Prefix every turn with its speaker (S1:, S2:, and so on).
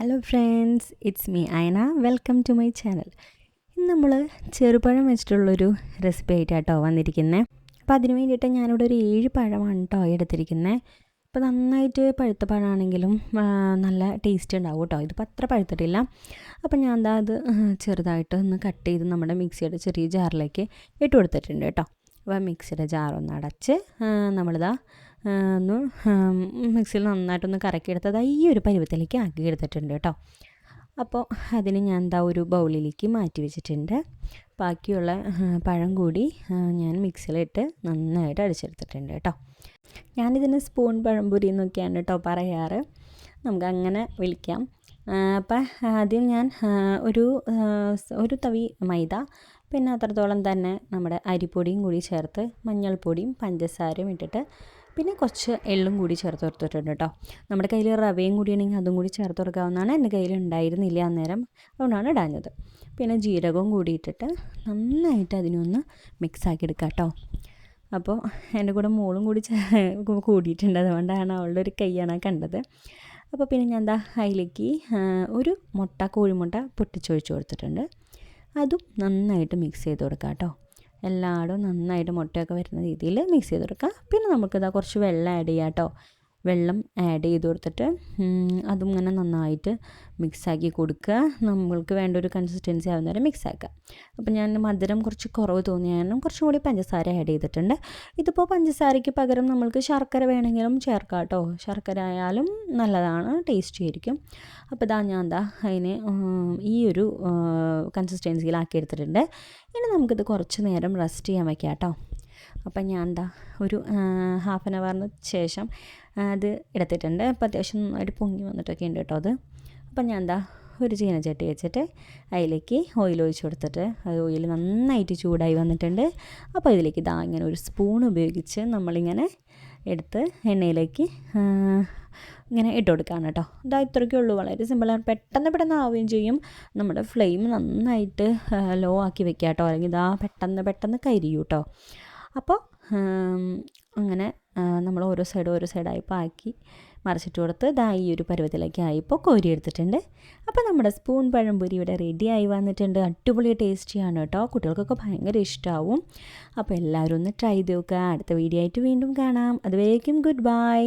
S1: Hello friends it's me Ayana welcome to my channel ഇന്ന് നമ്മൾ ചെറുപഴം വെച്ചിട്ടുള്ളൊരു recipe ആയിട്ടാട്ടോ വന്നിരിക്കുന്നത് അപ്പോൾ അതിന് വേണ്ടിയിട്ട് ഞാനിവിടെ ഒരു ഏഴ് പഴമാണ് കേട്ടോ എടുത്തിരിക്കുന്നത് അപ്പോൾ നന്നായിട്ട് പഴുത്ത പഴമാണെങ്കിലും നല്ല ടേസ്റ്റ് ഉണ്ടാവും കേട്ടോ ഇതിപ്പോൾ അത്ര പഴുത്തിട്ടില്ല. അപ്പോൾ ഞാൻ എന്താ അത് ചെറുതായിട്ട് ഒന്ന് കട്ട് ചെയ്ത് നമ്മുടെ മിക്സിയുടെ ചെറിയ ജാറിലേക്ക് ഇട്ട് കൊടുത്തിട്ടുണ്ട് കേട്ടോ അപ്പോൾ മിക്സിയുടെ ജാറൊന്ന് അടച്ച് നമ്മളിതാ ഒന്ന് മിക്സിയിൽ നന്നായിട്ടൊന്ന് അത് ഈ ഒരു പരുവത്തിലേക്ക് ആക്കി എടുത്തിട്ടുണ്ട് കേട്ടോ. അപ്പോൾ അതിന് ഞാൻ എന്താ ഒരു ബൗളിലേക്ക് മാറ്റി വെച്ചിട്ടുണ്ട്. ബാക്കിയുള്ള പഴം കൂടി ഞാൻ മിക്സിയിലിട്ട് നന്നായിട്ട് അടിച്ചെടുത്തിട്ടുണ്ട് കേട്ടോ. ഞാനിതിന് സ്പൂൺ പഴംപൊരി എന്നൊക്കെയാണ് കേട്ടോ പറയാറ്. നമുക്ക് അങ്ങനെ വിളിക്കാം അപ്പം ആദ്യം ഞാൻ ഒരു ഒരു തവി മൈദ പിന്നെ അത്രത്തോളം തന്നെ നമ്മുടെ അരിപ്പൊടിയും കൂടി ചേർത്ത് മഞ്ഞൾപ്പൊടിയും പഞ്ചസാരയും ഇട്ടിട്ട് പിന്നെ കുറച്ച് എള്ളും കൂടി ചേർത്ത് കൊടുത്തിട്ടുണ്ട് കേട്ടോ നമ്മുടെ കയ്യിൽ റവയും കൂടി ഉണ്ടെങ്കിൽ അതും കൂടി ചേർത്ത് കൊടുക്കാവുന്നതാണ്. എന്റെ കയ്യിൽ ഉണ്ടായിരുന്നില്ല അന്നേരം. അതുകൊണ്ടാണ് ഇടാഞ്ഞത്. പിന്നെ ജീരകവും കൂടി ഇട്ടിട്ട് നന്നായിട്ട് അതിനൊന്ന് മിക്സാക്കി എടുക്കാം കേട്ടോ അപ്പോൾ എന്റെ കൂടെ മോളും കൂടി കൂടിയിട്ടുണ്ട്. അതുകൊണ്ടാണ് അവളുടെ ഒരു കൈയാണ് കണ്ടത്. അപ്പോൾ പിന്നെ ഞാൻ എന്താ അതിലേക്ക് ഒരു മുട്ട കോഴിമുട്ട പൊട്ടിച്ചൊഴിച്ച് കൊടുത്തിട്ടുണ്ട്. അതും നന്നായിട്ട് മിക്സ് ചെയ്ത് കൊടുക്കാം കേട്ടോ എല്ലായിടും നന്നായിട്ട് മുട്ടയൊക്കെ വരുന്ന രീതിയിൽ മിക്സ് ചെയ്ത് കൊടുക്കുക പിന്നെ നമുക്കിതാ കുറച്ച് വെള്ളം ആഡ് ചെയ്യാം കേട്ടോ വെള്ളം ആഡ് ചെയ്ത് കൊടുത്തിട്ട് അതും ഇങ്ങനെ നന്നായിട്ട് മിക്സാക്കി കൊടുക്കുക. നമ്മൾക്ക് വേണ്ട ഒരു കൺസിസ്റ്റൻസി ആവുന്നവരെ മിക്സ് ആക്കുക. അപ്പോൾ ഞാൻ മധുരം കുറച്ച് കുറവ് തോന്നിയാലും കുറച്ചും കൂടി പഞ്ചസാര ആഡ് ചെയ്തിട്ടുണ്ട്. ഇതിപ്പോൾ പഞ്ചസാരയ്ക്ക് പകരം നമ്മൾക്ക് ശർക്കര വേണമെങ്കിലും ചേർക്കാം കേട്ടോ ശർക്കര ആയാലും നല്ലതാണ് ടേസ്റ്റി ആയിരിക്കും. അപ്പോൾ ഇതാ ഞാൻ എന്താ അതിനെ ഈ ഒരു കൺസിസ്റ്റൻസിയിലാക്കി എടുത്തിട്ടുണ്ട്. ഇനി നമുക്കിത് കുറച്ച് നേരം റെസ്റ്റ് ചെയ്യാൻ വയ്ക്കാം കേട്ടോ അപ്പം ഞാൻ എന്താ ഒരു ഹാഫ് ആൻ അവറിന് ശേഷം അത് എടുത്തിട്ടുണ്ട്. അപ്പോൾ അത്യാവശ്യം നന്നായിട്ട് പൊങ്ങി വന്നിട്ടൊക്കെ ഉണ്ട് കേട്ടോ അത്. അപ്പം ഞാൻ എന്താ ഒരു ചീനച്ചട്ടി വെച്ചിട്ട് അതിലേക്ക് ഓയിൽ ഒഴിച്ച് കൊടുത്തിട്ട് അത് ഓയിൽ നന്നായിട്ട് ചൂടായി വന്നിട്ടുണ്ട്. അപ്പോൾ ഇതിലേക്ക് ഇതാ ഇങ്ങനെ ഒരു സ്പൂൺ ഉപയോഗിച്ച് നമ്മളിങ്ങനെ എടുത്ത് എണ്ണയിലേക്ക് ഇങ്ങനെ ഇട്ട് കൊടുക്കുകയാണ് കേട്ടോ. ഇതാ ഇത്രയ്ക്കേ ഉള്ളൂ. വളരെ സിമ്പിളാണ് പെട്ടെന്ന് പെട്ടെന്ന് ആവുകയും ചെയ്യും. നമ്മുടെ ഫ്ലെയിം നന്നായിട്ട് ലോ ആക്കി വെക്കുക കേട്ടോ. അല്ലെങ്കിൽ ഇതാ പെട്ടെന്ന് പെട്ടെന്ന് കരിയും കേട്ടോ. അപ്പോൾ അങ്ങനെ നമ്മൾ ഓരോ സൈഡ് ഓരോ സൈഡായി പാക്കി മറിച്ചിട്ട് കൊടുത്ത് ഇതാ ഈ ഒരു പരുവത്തിലേക്ക് ആയിപ്പോൾ കോരി എടുത്തിട്ടുണ്ട്. അപ്പോൾ നമ്മുടെ സ്പൂൺ പഴംപൊരി ഇവിടെ റെഡിയായി വന്നിട്ടുണ്ട്. അടിപൊളി ടേസ്റ്റിയാണ് കേട്ടോ. കുട്ടികൾക്കൊക്കെ ഭയങ്കര ഇഷ്ടമാവും അപ്പോൾ എല്ലാവരും ഒന്ന് ട്രൈ ചെയ്ത് നോക്കുക. അടുത്ത വീഡിയോ ആയിട്ട് വീണ്ടും കാണാം. അതുവരേക്കും ഗുഡ് ബൈ